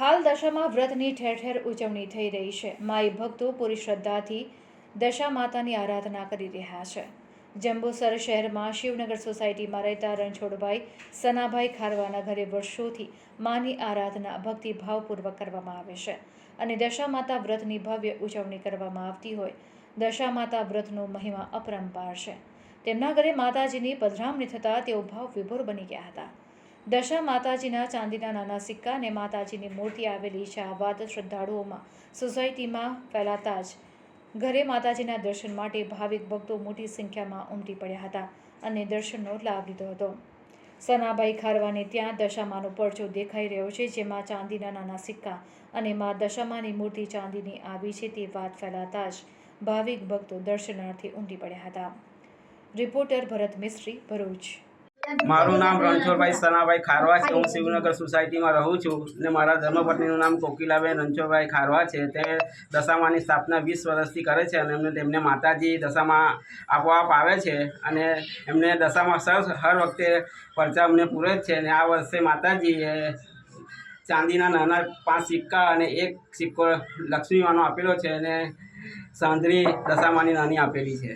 સૌરાષ્ટ્રમાં વ્રતની ઠેર ઠેર ઉજવણી થઈ રહી છે. માઈ ભક્તો પૂરી શ્રદ્ધાથી દશા માતાની આરાધના કરી રહ્યા છે. જંબુસર શહેરમાં શિવનગર સોસાયટીમાં રહેતા રણછોડભાઈ સનાભાઈ ખારવાના ઘરે વર્ષોથી માની આરાધના ભક્તિભાવપૂર્વક કરવામાં આવે છે અને દશા માતા વ્રતની ભવ્ય ઉજવણી કરવામાં આવતી હોય. દશા માતા વ્રતનો મહિમા અપરંપાર છે. તેમના ઘરે માતાજીની પધરામણી થતાં તેઓ ભાવ વિભોર બની ગયા હતા. દશા માતાજીના ચાંદીના નાના સિક્કા અને માતાજીની મૂર્તિ આવેલી છે. આ વાત શ્રદ્ધાળુઓમાં, સોસાયટીમાં ફેલાતા જ ઘરે માતાજીના દર્શન માટે ભાવિક ભક્તો મોટી સંખ્યામાં ઉમટી પડ્યા હતા અને દર્શનનો લાભ લીધો હતો. સનાભાઈ ખારવાને ત્યાં દશામાનો પરચો દેખાઈ રહ્યો છે, જેમાં ચાંદીના નાના સિક્કા અને મા દશામાની મૂર્તિ ચાંદીની આવી છે તે વાત ફેલાતા જ ભાવિક ભક્તો દર્શનાર્થે ઉમટી પડ્યા હતા. રિપોર્ટર ભરત મિસ્ત્રી, ભરૂચ. મારું નામ રણછોડભાઈ સનાભાઈ ખારવા છે. હું શિવનગર સોસાયટીમાં રહું છું અને મારા ધર્મપત્નીનું નામ કોકિલાબેન રણછોડભાઈ ખારવા છે. તે દશામાની સ્થાપના વીસ વર્ષથી કરે છે અને એમને તેમને માતાજી દશામાં આપોઆપ આવે છે અને એમને દશામાં સર હર વખતે પરચા અમને પૂરે છે અને આ વર્ષે માતાજીએ ચાંદીના નાના પાંચ સિક્કા અને એક સિક્કો લક્ષ્મીવાનો આપેલો છે અને સાંદરી દશામાની નાની આપેલી છે.